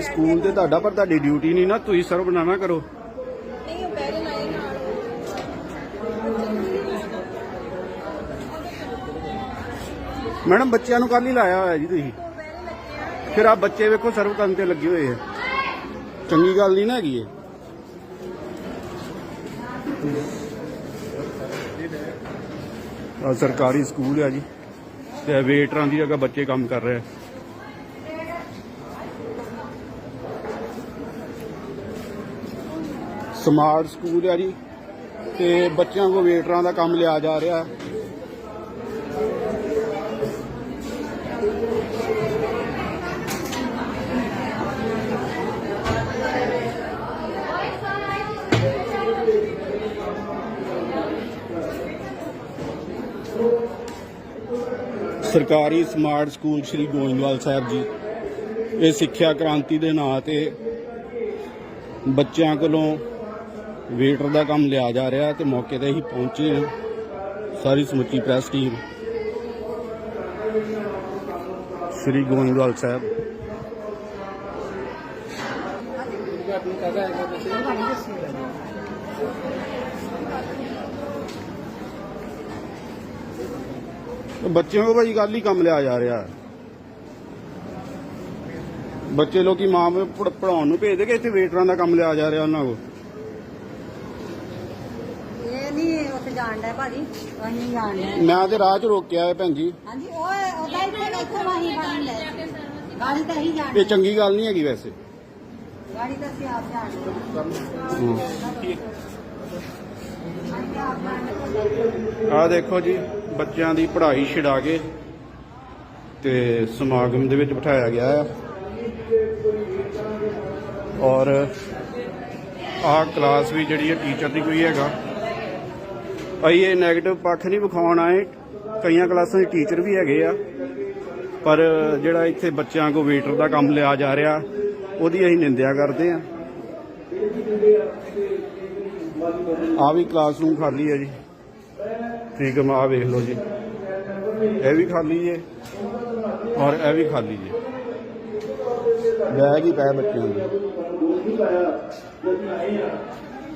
School ਤੇ ਤੁਹਾਡਾ ਪਰ ਤੁਹਾਡੀ ਡਿਊਟੀ ਨਹੀਂ ਨਾ ਤੁਸੀਂ ਸਰਵ ਬਣਾਣਾ ਕਰੋ। ਨਹੀਂ ਉਹ ਬੈਰਨ ਆਏ ਨਾਲ। ਮੈਡਮ ਬੱਚਿਆਂ ਨੂੰ ਕੱਲ ਹੀ ਲਾਇਆ ਹੋਇਆ ਜੀ ਤੁਸੀਂ। ਫਿਰ ਆ ਬੱਚੇ ਵੇਖੋ ਸਰਵ ਕਰਨ ਤੇ ਲੱਗੇ ਹੋਏ ਆ। ਚੰਗੀ ਗੱਲ ਨਹੀਂ ਨਾ ਹੈਗੀ ਇਹ। ਆ ਸਰਕਾਰੀ ਸਕੂਲ ਆ ਜੀ। ਤੇ ਵੇਟਰਾਂ ਦੀ ਜਗ੍ਹਾ ਬੱਚੇ ਕੰਮ ਕਰ ਰਹੇ ਆ। ਸਮਾਰਟ ਸਕੂਲ ਆ ਜੀ ਤੇ ਬੱਚਿਆਂ ਕੋ ਵੇਟਰਾਂ ਦਾ ਕੰਮ ਲਿਆ ਜਾ ਰਿਹਾ। ਸਰਕਾਰੀ ਸਮਾਰਟ ਸਕੂਲ ਸ੍ਰੀ ਗੋਇੰਦਵਾਲ ਸਾਹਿਬ ਜੀ, ਇਹ ਸਿੱਖਿਆ ਕ੍ਰਾਂਤੀ ਦੇ ਨਾਂ ਤੇ ਬੱਚਿਆਂ ਕੋਲੋਂ ਵੇਟਰ ਦਾ ਕੰਮ ਲਿਆ ਜਾ ਰਿਹਾ ਤੇ ਮੌਕੇ ਤੇ ਹੀ ਪਹੁੰਚੇ ਹਾਂ। ਸਾਰੀ ਸਮੁੱਚੀ ਪ੍ਰੈਸ ਟੀਮ ਸ੍ਰੀ ਗੋਇੰਦਵਾਲ ਸਾਹਿਬ। ਬੱਚਿਆਂ ਕੋ ਭਾਈ ਗੱਲ ਹੀ ਕੰਮ ਲਿਆ ਜਾ ਰਿਹਾ। ਬੱਚੇ ਲੋਕੀ ਮਾਂ ਪਿਓ ਪੜਾਉਣ ਨੂੰ ਭੇਜਦੇ ਕਿ ਇੱਥੇ ਵੇਟਰਾਂ ਦਾ ਕੰਮ ਲਿਆ ਜਾ ਰਿਹਾ ਉਹਨਾਂ ਕੋਲ ਇਹ ਨਹੀਂ ਉੱਥੇ ਜਾਣ ਦਾ ਭਾਜੀ ਅਸੀਂ ਜਾਣ ਡਏ। ਮੈਂ ਤੇ ਰਾਹ 'ਚ ਰੋਕਿਆ ਹੈ ਭੈਣ ਜੀ ਹਾਂਜੀ ਉਹ ਉਹਦਾ ਇੱਥੇ ਇੱਥੇ ਵਾਹੀ ਬਣ ਲੈ ਗਾੜੀ ਤਾਂ ਹੀ ਜਾਣ ਇਹ ਚੰਗੀ ਗੱਲ ਨਹੀਂ ਹੈਗੀ ਵੈਸੇ ਗਾੜੀ ਤਾਂ ਅਸੀਂ ਆਪ ਜਾਣ। ਹੂੰ। ਆਹ ਦੇਖੋ ਜੀ ਬੱਚਿਆਂ ਦੀ ਪੜ੍ਹਾਈ ਛਡਾ ਕੇ ਤੇ ਸਮਾਗਮ ਦੇ ਵਿੱਚ ਬਿਠਾਇਆ ਗਿਆ ਆ ਔਰ ਆਹ ਕਲਾਸ ਵੀ ਜਿਹੜੀ ਹੈ ਟੀਚਰ ਦੀ ਕੋਈ ਹੈਗਾ ਅਸੀਂ ਇਹ 네ਗੇਟਿਵ ਪੱਖ ਨਹੀਂ ਵਿਖਾਉਣ ਆਏ। ਕਈਆਂ ਕਲਾਸਾਂ ਦੇ ਟੀਚਰ ਵੀ ਹੈਗੇ ਆ। ਪਰ ਜਿਹੜਾ ਇੱਥੇ ਬੱਚਿਆਂ ਕੋ ਵੇਟਰ ਦਾ ਕੰਮ ਲਿਆ ਜਾ ਰਿਹਾ, ਉਹਦੀ ਅਸੀਂ ਨਿੰਦਿਆ ਕਰਦੇ ਆ। ਆ ਵੀ ਕਲਾਸਰੂਮ ਖਾਲੀ ਹੈ ਜੀ। ਠੀਕ ਹੈ ਆ ਵੇਖ ਲਓ ਜੀ। ਇਹ ਵੀ ਖਾਲੀ ਹੈ ਔਰ ਇਹ ਵੀ ਖਾਲੀ ਜੇ। ਬੈਗ ਹੀ ਪਏ ਬੱਚਿਆਂ ਦੇ।